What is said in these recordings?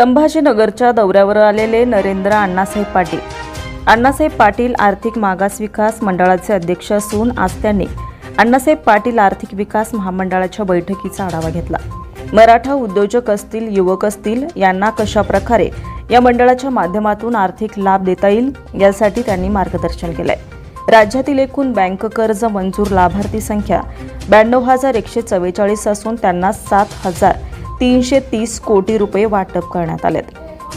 संभाजीनगरच्या दौऱ्यावर आलेले नरेंद्र अण्णासाहेब पाटील. अण्णासाहेब पाटील आर्थिक मागास विकास मंडळाचे अध्यक्ष असून आज त्यांनी अण्णासाहेब पाटील आर्थिक विकास महामंडळाच्या बैठकीचा आढावा घेतला. मराठा उद्योजक असतील युवक असतील यांना कशा प्रकारे या मंडळाच्या माध्यमातून आर्थिक लाभ देता येईल यासाठी त्यांनी मार्गदर्शन केलंय. राज्यातील एकूण बँक कर्ज मंजूर लाभार्थी संख्या ब्याण्णव हजार एकशे चव्वेचाळीस असून त्यांना सात हजार तीनशे तीस कोटी रुपये वाटप करण्यात आलेत.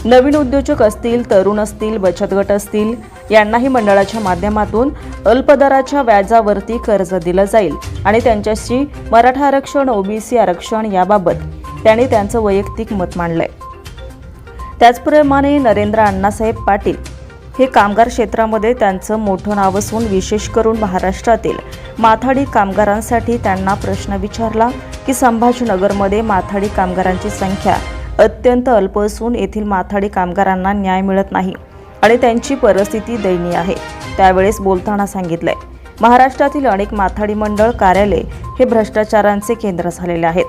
नवीन उद्योजक असतील तरुण असतील बचत गट असतील यांनाही मंडळाच्या माध्यमातून अल्पदराच्या व्याजावरती कर्ज दिलं जाईल आणि त्यांच्याशी मराठा आरक्षण ओबीसी आरक्षण याबाबत त्यांनी त्यांचं वैयक्तिक मत मांडलंय. त्याचप्रमाणे नरेंद्र अण्णासाहेब पाटील हे कामगार क्षेत्रामध्ये त्यांचं मोठं नाव असून विशेष करून महाराष्ट्रातील माथाडी कामगारांसाठी त्यांना प्रश्न विचारला की संभाजीनगरमध्ये माथाडी कामगारांची संख्या अत्यंत अल्प असून येथील माथाडी कामगारांना न्याय मिळत नाही आणि त्यांची परिस्थिती दयनीय आहे. त्यावेळेस बोलताना सांगितलंय महाराष्ट्रातील अनेक माथाडी मंडळ कार्यालय हे भ्रष्टाचारांचे केंद्र झालेले आहेत.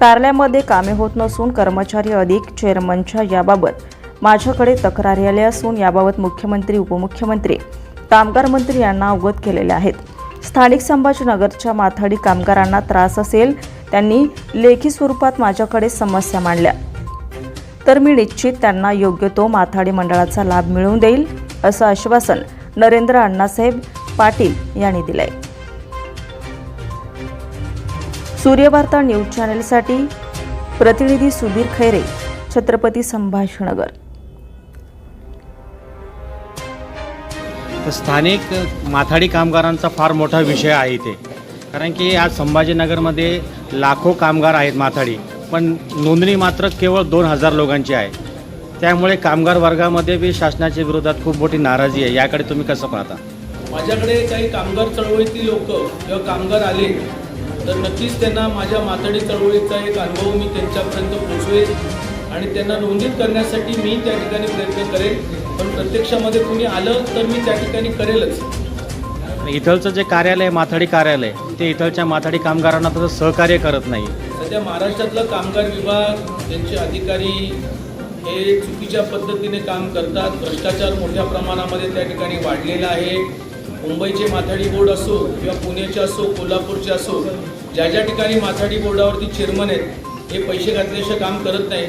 कार्यालयामध्ये कामे होत नसून कर्मचारी अधिक चेअरमनच्या याबाबत माझ्याकडे तक्रारी आल्या असून याबाबत मुख्यमंत्री उपमुख्यमंत्री कामगार मंत्री यांना अवगत केलेले आहेत. स्थानिक संभाजीनगरच्या माथाडी कामगारांना त्रास असेल त्यांनी लेखी स्वरूपात माझ्याकडे समस्या मांडल्या. तर मी निश्चित त्यांना योग्य तो माथाडी मंडळाचा लाभ मिळवून देईल असं आश्वासन नरेंद्र अण्णासाहेब पाटील यांनी दिलंय. सूर्यवार्ता न्यूज चॅनेलसाठी प्रतिनिधी सुधीर खैरे छत्रपती संभाषणगर स्थानिक माथाडी कामगारांचा फार मोठा विषय आहे इथे. कारण की आज संभाजीनगरमध्ये लाखो कामगार आहेत माथाडी पण नोंदणी मात्र केवळ दोन हजार लोकांची आहे. त्यामुळे कामगार वर्गामध्ये बी शासनाच्या विरोधात खूप मोठी नाराजी आहे. याकडे तुम्ही कसं पाहता? माझ्याकडे काही कामगार चळवळीतील लोक किंवा कामगार आले तर नक्कीच त्यांना माझ्या माथाडी चळवळीचा एक अनुभव मी त्यांच्यापर्यंत पोचवेल आणि त्यांना नोंदीत करण्यासाठी मी त्या ठिकाणी प्रयत्न करेन पण प्रत्यक्षामध्ये कुणी आलं तर मी त्या ठिकाणी करेलच. इथलचं जे कार्यालय माथाडी कार्यालय ते इथलच्या माथाडी कामगारांना तसं सहकार्य करत नाही. सध्या महाराष्ट्रातलं कामगार विभाग त्यांचे अधिकारी हे चुकीच्या पद्धतीने काम करतात. भ्रष्टाचार मोठ्या प्रमाणामध्ये त्या ठिकाणी वाढलेला आहे. मुंबईचे माथाडी बोर्ड असो किंवा पुण्याचे असो कोल्हापूरचे असो ज्या ज्या ठिकाणी माथाडी बोर्डावरती चेअरमन आहेत हे पैसे घातल्याशिवाय काम करत नाही.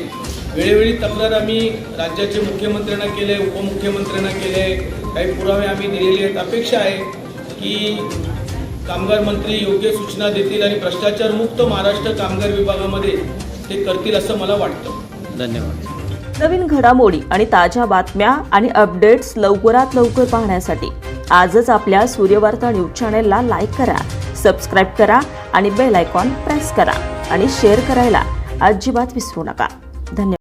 वेळोवेळी तक्रार आम्ही राज्याचे मुख्यमंत्र्यांना केले उपमुख्यमंत्र्यांना केले काही पुरावे आम्ही दिलेले आहेत. अपेक्षा आहे की कामगार मंत्री योग्य सूचना देतील आणि भ्रष्टाचारमुक्त महाराष्ट्र कामगार विभागामध्ये ते करतील असं मला वाटतं. धन्यवाद. नवीन घडामोडी आणि ताज्या बातम्या आणि अपडेट्स लवकरात लवकर पाहण्यासाठी आजच आपल्या सूर्यवार्ता न्यूज चॅनेलला लाईक करा सबस्क्राईब करा आणि बेल आयकॉन प्रेस करा आणि शेअर करायला अजिबात विसरू नका. धन्यवाद.